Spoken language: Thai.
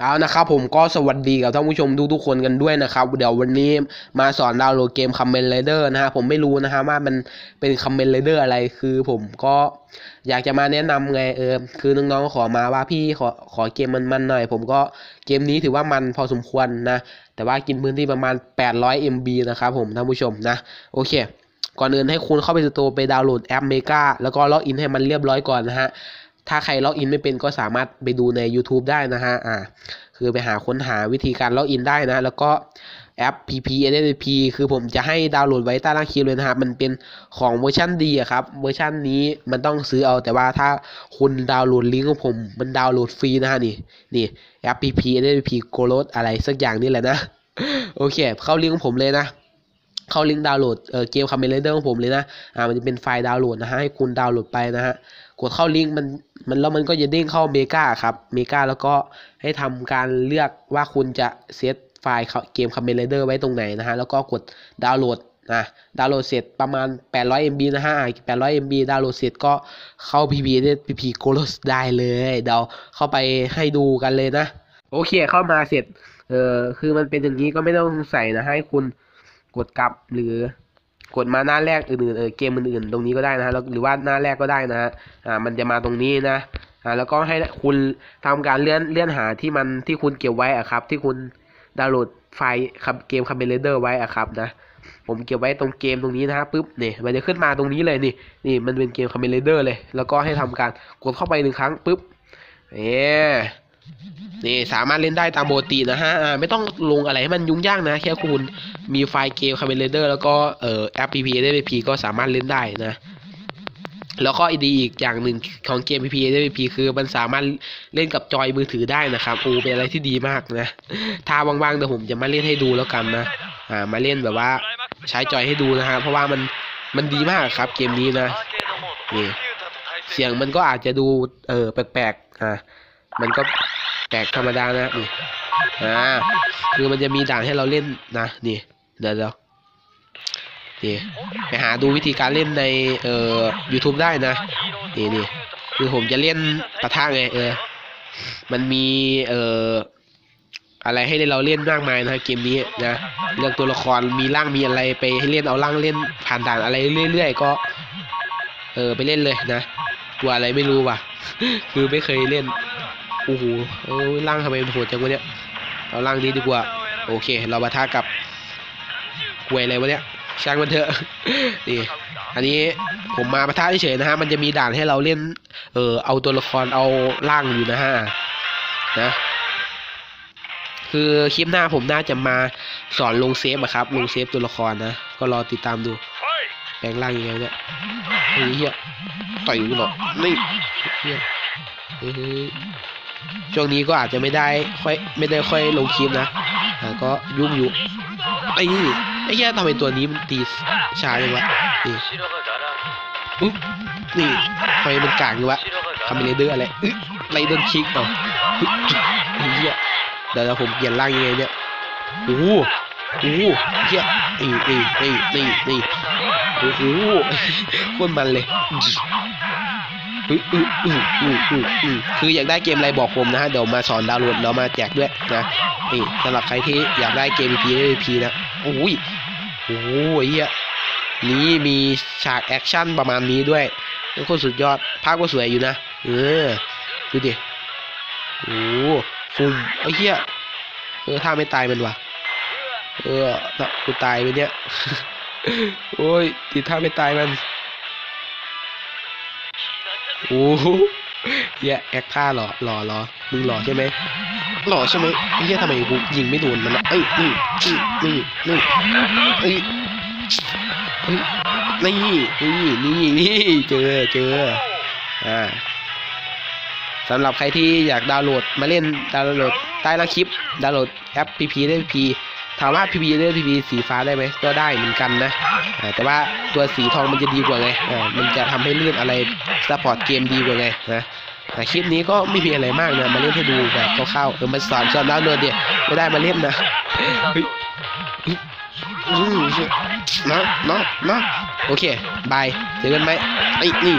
เอานะครับผมก็สวัสดีกับท่านผู้ชมทุกๆคนกันด้วยนะครับ เดี๋ยววันนี้มาสอนดาวน์โหลดเกมคัมเมนไรเดอร์นะฮะผมไม่รู้นะฮะว่ามันเป็นคัมเมนไรเดอร์อะไรคือผมก็อยากจะมาแนะนำไงเออคือน้องๆขอมาว่าพี่ขอขอเกมมันๆหน่อย ผมก็เกมนี้ถือว่ามันพอสมควรนะ แต่ว่ากินพื้นที่ประมาณ 800 MB นะครับผมท่านผู้ชมนะโอเค ก่อนอื่นให้คุณเข้าไปสตร์ไปดาวน์โหลดแอปเมกาแล้วก็ล็อกอินให้มันเรียบร้อยก่อนนะฮะ ถ้าใครล็อกอินไม่เป็นก็สามารถไปดูใน YouTube ได้นะฮะอ่าคือไปหาค้นหาวิธีการล็อกอินได้นะ แล้วก็แอป PP NSP คือผมจะให้ดาวน์โหลดไว้ใต้ล่างคลิปเลยนะครับมันเป็นของเวอร์ชันดีอะครับ เวอร์ชันนี้มันต้องซื้อเอาแต่ว่าถ้าคุณดาวน์โหลดลิงก์ของผม มันดาวน์โหลดฟรีนะฮะนี่นี่แอป PP NSP g o l o d อะไรสักอย่างนี่แหละนะ โอเค เข้าลิงก์ของผมเลยนะ เข้าลิงก์ดาวน์โหลดเกมคาเมนเดอร์ของผมเลยนะ อ่า มันจะเป็นไฟล์ดาวน์โหลดนะฮะ ให้คุณดาวน์โหลดไปนะฮะ กดเข้าลิงก์มันมันแล้วมันก็จะเด้งเข้าเมกาครับ เมกาแล้วก็ให้ทำการเลือกว่าคุณจะเซตไฟล์เกมคาเมนเดอร์ไว้ตรงไหนนะฮะ แล้วก็กดดาวน์โหลดนะดาวน์โหลดเสร็จประมาณ 800 MB นะฮะอ่า800 MB ดาวน์โหลดเสร็จก็เข้า PP ได้ PP g o l o s ได้เลย เดี๋ยวเข้าไปให้ดูกันเลยนะ โอเคเข้ามาเสร็จ เออคือมันเป็นอย่างนี้ก็ไม่ต้องใส่นะให้คุณ กดกลับหรือกดมาหน้าแรกอื่นๆเออเกมอื่นๆตรงนี้ก็ได้นะฮะหรือว่าหน้าแรกก็ได้นะฮะอ่ามันจะมาตรงนี้นะอ่าแล้วก็ให้คุณทำการเลื่อนเลื่อนหาที่มันที่คุณเก็บไว้อะครับ ที่คุณดาวน์โหลดไฟล์ครับเกมคัมเบเลเดอร์ไว้อะครับนะผมเก็บไว้ตรงเกมตรงนี้นะฮะปุ๊บเนี่ยมันจะขึ้นมาตรงนี้เลยนี่นี่มันเป็นเกมคัมเบเลเดอร์เลย แล้วก็ให้ทำการกดเข้าไปหนึ่งครั้งปุ๊บเอ๊ นี่สามารถเล่นได้ตามปกตินะฮะไม่ต้องลงอะไรให้มันยุ่งยากนะ แค่คุณมีไฟล์เกม c a m e n Rider แล้วก็เอ่อแอป PP AWP ก็สามารถเล่นได้นะ แล้วก็ดีอีกอย่างหนึ่งของเกม PP AWP คือมันสามารถเล่นกับจอยมือถือได้นะครับโอ้เป็นอะไรที่ดีมากนะถ้าว่างๆเดี๋ยวผมจะมาเล่นให้ดูแล้วกันนะอ่ามาเล่นแบบว่าใช้จอยให้ดูนะฮะเพราะว่ามันมันดีมากครับ เกมนี้นะนี่เสียงมันก็อาจจะดูเออแปลกๆอ่ามันก็ แปลกธรรมดานะนี่อ่าคือมันจะมีด่านให้เราเล่นนะนี่เดี๋ยวเดี๋ยวนี่ไปหาดูวิธีการเล่นในเอ่อ YouTube ได้นะนี่นี่คือผมจะเล่นปะทะไงเออ มันมีเอ่ออะไรให้เราเล่นมากมายนะเกมนี้นะเรื่องตัวละครมีร่างมีอะไรไปให้เล่นเอาร่างเล่นผ่านด่านอะไรเรื่อยๆก็ เออไปเล่นเลยนะกลัวอะไรไม่รู้ว่ะ คือไม่เคยเล่น โอ้โหเออร่างทำไมโหดจังวะเนี่ยเอาร่างนี้ดีกว่า โอเค เรามาท่ากับกวยอะไรวะเนี่ยช่างมันเถอะนี่อันนี้ผมมาประท่าเฉยๆนะฮะมันจะมีด่านให้เราเล่น เออเอาตัวละครเอาร่างอยู่นะฮะนะคือคลิปหน้าผมน่าจะมาสอนลงเซฟอะครับ ลงเซฟตัวละครนะ ก็รอติดตามดู แปลงร่างยังไงเนี่ยเฮ้ยเฮียต่อยกูเหรอนี่เฮียเฮ้ย ช่วงนี้ก็อาจจะไม่ได้ค่อยไม่ได้ค่อยลงคลิปนะแต่ก็ยุ่งอยู่ไอ้นี่ไอ้เหี้ยทำไมตัวนี้มันตีช้าเลยวะนี่อุ๊บนี่ทำไมมันกากอยู่วะคาเมเลเดอร์อะไรอึ๊ะไรเดอร์คิกต่ออุ๊ยไอ้เหี้ยเดี๋ยวผมเปลี่ยนร่างยังไงเนี่ยโอ้โหโอ้โหเหี้ยนี่นี่นี่นี่นี่โอ้โหคตรมันเลย คืออยากได้เกมอะไรบอกผมนะฮะเดี๋ยวมาสอนดาวน์โหลดแล้วมาแจกด้วยนะนี่สำหรับใครที่อยากได้เกม PVP นะโอ้ยโอ้ยเหี้ยนี่มีฉากแอคชั่นประมาณนี้ด้วยเป็นคนสุดยอดภาพก็สวยอยู่นะเออดูดิโอ้ฟุ่มไอ้เหี้ยเออถ้าไม่ตายมันวะเออถ้ากูตายไปเนี่ยโอ้ยติดท่าไม่ตายมัน โอ้โหเหี้ยแอคท่าหล่อหล่อหล่อมึงหล่อใช่ไหมหล่อใช่ไหมเหี้ยทำไมกูยิงไม่โดนมันวะเอ้ยนี่นี่นี่นี่เอ้ยเฮ้ยนี่นี่นี่นี่เจอเจออ่าสำหรับใครที่อยากดาวน์โหลดมาเล่นดาวน์โหลดใต้ล่างคลิปดาวน์โหลดแอป PP ได้ PP ถามว่า PP ได้ PP สีฟ้าได้ไหมก็ได้เหมือนกันนะแต่ว่าตัวสีทองมันจะดีกว่าไงมันจะทำให้เลื่อนอะไรสปอร์ตเกมดีกว่าไงนะคลิปนี้ก็ไม่มีอะไรมากนะมาเล่นให้ดูแบบคร่าวๆเออมาสอนสอนดาวน์โหลดเดียวไม่ได้มาเล่นนะเฮ้ยเฮ้ยอืมนะนะนะโอเคบายเจอกันไหมไอ้นี่